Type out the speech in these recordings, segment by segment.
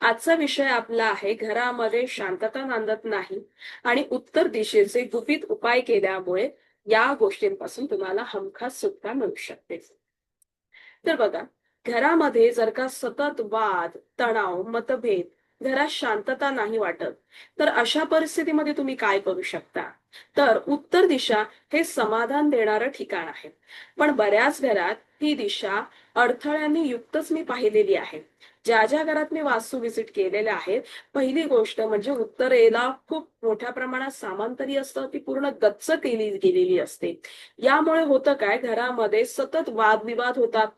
आजचा विषय आपला आहे घरामध्ये शांतता नांदत नाही आणि उत्तर दिशेचे गुपित उपाय केल्यामुळे या गोष्टींपासून तुम्हाला हमखास सुटका मिळू शकते. तर बघा घरामध्ये जर का सतत वाद तणाव मतभेद घरात शांतता नाही वाटत तर अशा परिस्थितीमध्ये तुम्ही काय करू शकता? तर उत्तर दिशा हे समाधान देणारं ठिकाण आहे. पण बऱ्याच घरात ही दिशा अडथळ्यांनी युक्तच मी पाहिलेली आहे. ज्या ज्या घरात मी वास्तू व्हिजिट केलेल्या आहेत पहिली गोष्ट म्हणजे उत्तरेला खूप मोठ्या प्रमाणात सामान तरी असतं ती पूर्ण गच्च केली गेलेली असते. यामुळे होतं काय घरामध्ये सतत वादविवाद होतात.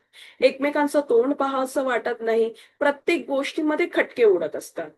एकमेकांचं तोंड पाहावंसं वाटत नाही. प्रत्येक गोष्टीमध्ये खटके उडत असतात.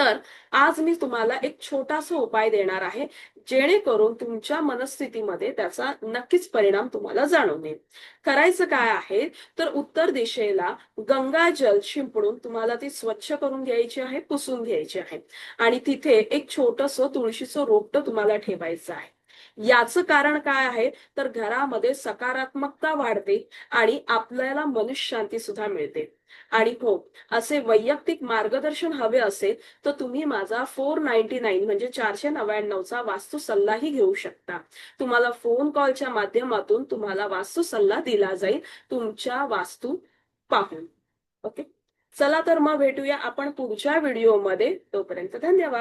तर आज मी तुम्हाला एक छोटासा उपाय देणार आहे जेणेकरून तुमच्या मनस्थितीमध्ये त्याचा नक्कीच परिणाम तुम्हाला जाणून येईल करायचं काय आहे? तर उत्तर दिशेला गंगाजल शिंपडून तुम्हाला ती स्वच्छ करून घ्यायची आहे पुसून घ्यायची आहे. आणि तिथे एक छोटस तुळशीचं रोपटं तुम्हाला ठेवायचं आहे. याचं कारण काय आहे? तर घरामध्ये सकारात्मकता वाढते आणि आपल्याला मनशांती सुद्धा मिळते. आणि हो असे वैयक्तिक मार्गदर्शन हवे असेल तर तुम्ही माझा फोर नाईन्टी नाईन म्हणजे चारशे नव्याण्णवचा वास्तू सल्लाही घेऊ शकता. तुम्हाला फोन कॉलच्या माध्यमातून तुम्हाला वास्तू सल्ला दिला जाईल. तुमच्या वास्तू पाहून. ओके? चला तर मग भेटूया आपण पुढच्या व्हिडिओमध्ये. तोपर्यंत धन्यवाद.